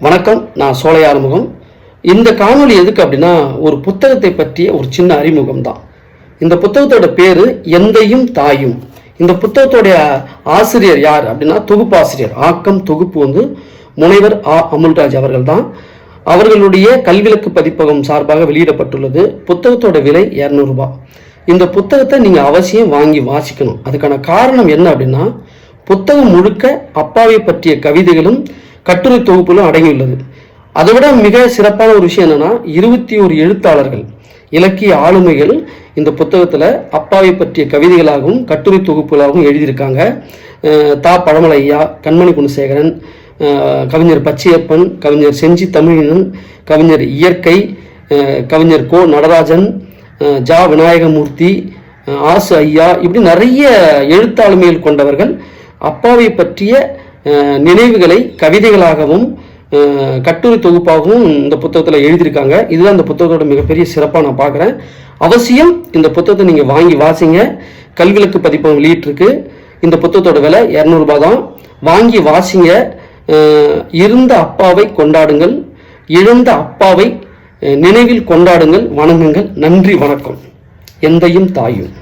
வணக்கம் நான் சோலை ஆறுமுகம். இந்த காணொளி எதுக்கு அப்படின்னா ஒரு புத்தகத்தை பற்றிய ஒரு சின்ன அறிமுகம் தான் இந்த புத்தகத்தோட பேரு எந்தையும் தாயும். இந்த புத்தகத்தோடைய ஆசிரியர் யார் அப்படின்னா தொகுப்பாசிரியர் ஆக்கம் தொகுப்பு வந்து முனைவர் ஆ. அமுல்ராஜ் அவர்கள் தான் அவர்களுடைய கல்விலக்கு பதிப்பகம் சார்பாக வெளியிடப்பட்டுள்ளது. புத்தகத்தோட விலை இரநூறுபா. இந்த புத்தகத்தை நீங்கள் அவசியம் வாங்கி வாசிக்கணும். அதுக்கான காரணம் என்ன அப்படின்னா புத்தகம் முழுக்க அப்பாவை பற்றிய கவிதைகளும் கட்டுரை தொகுப்புகளும் அடங்கியுள்ளது. அதை விட மிக சிறப்பான ஒரு விஷயம் என்னன்னா இருபத்தி ஒரு எழுத்தாளர்கள் இலக்கிய ஆளுமைகள் இந்த புத்தகத்தில் அப்பாவை பற்றிய கவிதைகளாகவும் கட்டுரை தொகுப்புகளாகவும் எழுதியிருக்காங்க. தா. பழமலையா கண்மணி குணசேகரன் கவிஞர் பச்சையப்பன் கவிஞர் செஞ்சி தமிழினன் கவிஞர் இயற்கை கவிஞர் கோ நடராஜன் ஜா. விநாயகமூர்த்தி ஆசு ஐயா இப்படி நிறைய எழுத்தாளுமைகள் கொண்டவர்கள் அப்பாவை பற்றிய நினைவுகளை கவிதைகளாகவும் கட்டுரை தொகுப்பாகவும் இந்த புத்தகத்தில் எழுதியிருக்காங்க. இதுதான் இந்த புத்தகத்தோட மிகப்பெரிய சிறப்பாக நான் பார்க்குறேன். அவசியம் இந்த புத்தகத்தை நீங்கள் வாங்கி வாசிங்க. கல்விளக்கு பதிப்பகம் வெளியிட்டிருக்கு. இந்த புத்தகத்தோட விலை இரநூறுபா தான். வாங்கி வாசிங்க. இருந்த அப்பாவை கொண்டாடுங்கள். இழந்த அப்பாவை நினைவில் கொண்டாடுங்கள். வணங்குங்கள். நன்றி வணக்கம். எந்தையும் தாயும்.